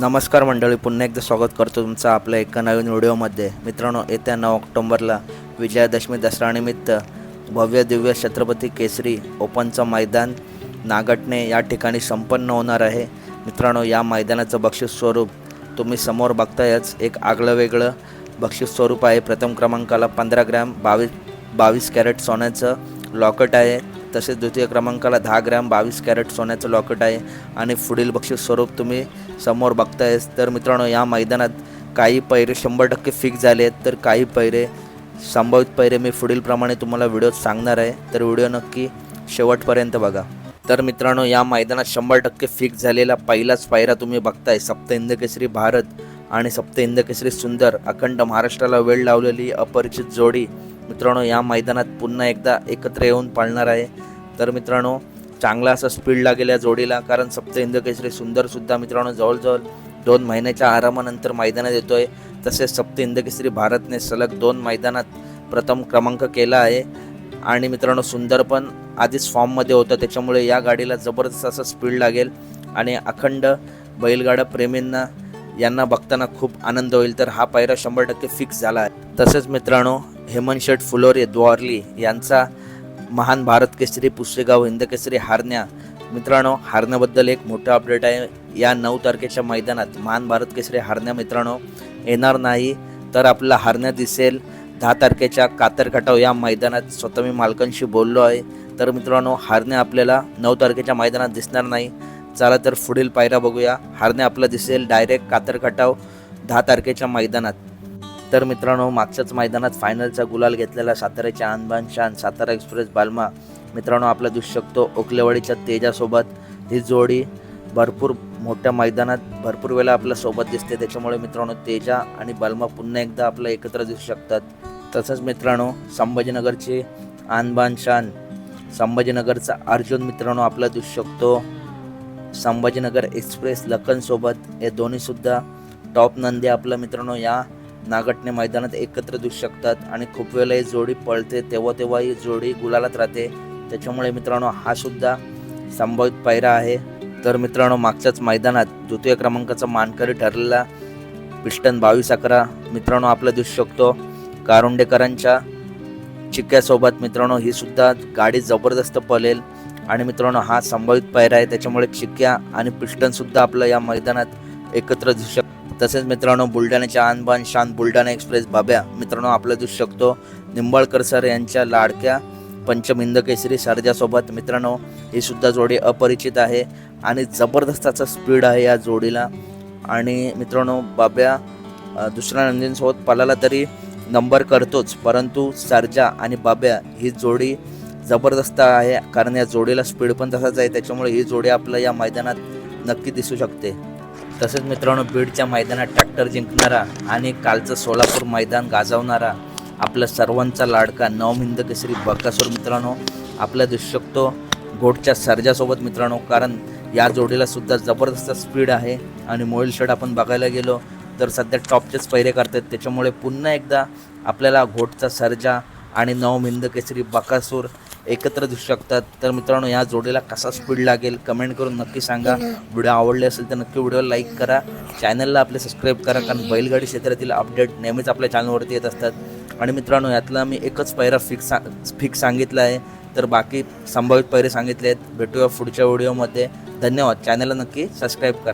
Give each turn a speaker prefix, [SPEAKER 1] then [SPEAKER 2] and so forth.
[SPEAKER 1] नमस्कार मंडळी पुन्हा एकदा स्वागत करतो तुमचं आपल्या एका नवीन व्हिडिओमध्ये. मित्रांनो येत्या नऊ ऑक्टोंबरला विजयादशमी दसऱ्यानिमित्त भव्य दिव्य छत्रपती केसरी ओपनचं मैदान नागटणे या ठिकाणी संपन्न होणार आहे. मित्रांनो या मैदानाचं बक्षीस स्वरूप तुम्ही समोर बघतायच. एक आगळं वेगळं बक्षीस स्वरूप आहे. प्रथम क्रमांकाला पंधरा ग्रॅम बावीस बावीस कॅरेट सोन्याचं लॉकेट आहे. तसेच द्वितीय क्रमांकाला दहा ग्रॅम बावीस कॅरेट सोन्याचं लॉकेट आहे. आणि पुढील बक्षीस स्वरूप तुम्ही समोर बघतायस तर मित्रांनो या मैदानात काही पैरे शंभर टक्के फिक्स झाले आहेत. तर काही पैरे संभावित पैरे मी पुढीलप्रमाणे तुम्हाला व्हिडिओत सांगणार आहे. तर व्हिडिओ नक्की शेवटपर्यंत बघा. तर मित्रांनो या मैदानात शंभर टक्के फिक्स झालेला पहिलाच पायरा तुम्ही बघताय. सप्त हिंद केसरी भारत आणि सप्त हिंद केसरी सुंदर अखंड महाराष्ट्राला वेळ लावलेली अपरिचित जोडी मित्रांनो या मैदानात पुन्हा एकदा एकत्र येऊन पाळणार आहे. तर मित्रांनो चांगला असा स्पीड लागेल या जोडीला कारण सप्त हिंद सुंदरसुद्धा मित्रांनो जवळजवळ दोन महिन्याच्या आरामानंतर मैदानात येतो आहे तसेच सप्त हिंद भारतने सलग दोन मैदानात प्रथम क्रमांक केला आहे. आणि मित्रांनो सुंदर पण आधीच फॉर्ममध्ये होतं. त्याच्यामुळे या गाडीला जबरदस्त असं स्पीड लागेल. आणि अखंड बैलगाडा प्रेमींना यांना बघताना खूप आनंद होईल. तर हा पायरा शंभर टक्के फिक्स झाला आहे. तसेच मित्रांनो हेमंत शेठ फुलोरे द्वारली यांचा महान भारत केसरी पुसेगाव हिंद केसरी हारण्या. मित्रांनो हारण्याबद्दल एक मोठं अपडेट आहे. या नऊ तारखेच्या मैदानात महान भारत केसरी हारण्या मित्रांनो येणार नाही. तर आपला हारण्या दिसेल. दहा तारखेच्या कातरघाटाव या मैदानात स्वतः मी मालकांशी बोललो आहे. तर मित्रांनो हारण्या आपल्याला नऊ तारखेच्या मैदानात दिसणार नाही. चला तर पुढील पायऱ्या बघूया. हारण्या आपलं दिसेल. डायरेक्ट कातरघाटाव दहा तारखेच्या मैदानात. तर मित्रांनो मागच्याच मैदानात फायनलचा गुलाल घेतलेला साताऱ्याच्या आणबान शान सातारा एक्सप्रेस बालमा. मित्रांनो आपला दिसू शकतो ओकलेवाडीच्या तेजासोबत ही जोडी. भरपूर मोठ्या मैदानात भरपूर वेळा आपल्यासोबत दिसते. त्याच्यामुळे मित्रांनो तेजा आणि बालमा पुन्हा एकदा आपल्या एकत्र दिसू शकतात. तसंच मित्रांनो संभाजीनगरची आणबान शान संभाजीनगरचा अर्जुन मित्रांनो आपला दिसू शकतो. संभाजीनगर एक्सप्रेस लखनसोबत हे दोन्हीसुद्धा टॉप नंदी आपलं मित्रांनो या नागटणे मैदानात एकत्र दिसू शकतात आणि खूप वेळेला ही जोडी पळते तेव्हा तेव्हा ही जोडी गुलालात राहते. त्याच्यामुळे मित्रांनो हा सुद्धा संभावित पायरा आहे. तर मित्रांनो मागच्याच मैदानात द्वितीय क्रमांकाचा मानकरी ठरलेला पिस्टन बावीस अकरा मित्रांनो आपला दिसू शकतो. कारुंडेकरांच्या चिक्क्यासोबत मित्रांनो ही सुद्धा गाडी जबरदस्त पळेल. आणि मित्रांनो हा संभावित पायरा आहे. त्याच्यामुळे चिक्क्या आणि पिस्टन सुद्धा आपलं या मैदानात एकत्र दिसू तसेच मित्रांनो बुलढाण्याच्या आनबान शान बुलढाणा एक्सप्रेस बाब्या मित्रांनो आपला दिसू शकतो. निंबाळकर सर यांच्या लाडक्या पंचमिंद केसरी सरजासोबत मित्रांनो ही सुद्धा जोडी अपरिचित आहे आणि जबरदस्ताचा स्पीड आहे या जोडीला. आणि मित्रांनो बाब्या दुसऱ्या नंदींसोबत पालाला तरी नंबर करतोच परंतु सरजा आणि बाब्या ही जोडी जबरदस्त आहे कारण या जोडीला स्पीड पण तसाच आहे त्याच्यामुळे ही जोडी आपल्या या मैदानात नक्की दिसू शकते. तसेच मित्रांनो बीडच्या मैदानात ट्रॅक्टर जिंकणारा आणि कालचं सोलापूर मैदान गाजवणारा आपला सर्वांचा लाडका नवमिंद केसरी बकासूर मित्रांनो आपल्या दिसू शकतो घोटच्या सर्जासोबत मित्रांनो कारण या जोडीला सुद्धा जबरदस्त स्पीड आहे आणि मोईल शर्ट आपण बघायला गेलो तर सध्या टॉपचेच पैरे करतात त्याच्यामुळे पुन्हा एकदा आपल्याला घोटचा सर्जा आणि नवमिंद केसरी बकासूर एकत्र दिसू शकतात. तर मित्रांनो या जोडीला कसा स्पीड लागेल कमेंट करून नक्की सांगा. व्हिडिओ आवडले असेल तर नक्की व्हिडिओ लाईक करा. चॅनलला आपले सबस्क्राईब करा कारण बैलगाडी क्षेत्रातील अपडेट नेहमीच आपल्या चॅनलवरती येत असतात. आणि मित्रांनो यातला मी एकच पैरा फिक्स फिक्स सांगितला आहे. तर बाकी संभावित पैरे सांगितले आहेत. भेटूया पुढच्या व्हिडिओमध्ये धन्यवाद. चॅनलला नक्की सबस्क्राईब करा.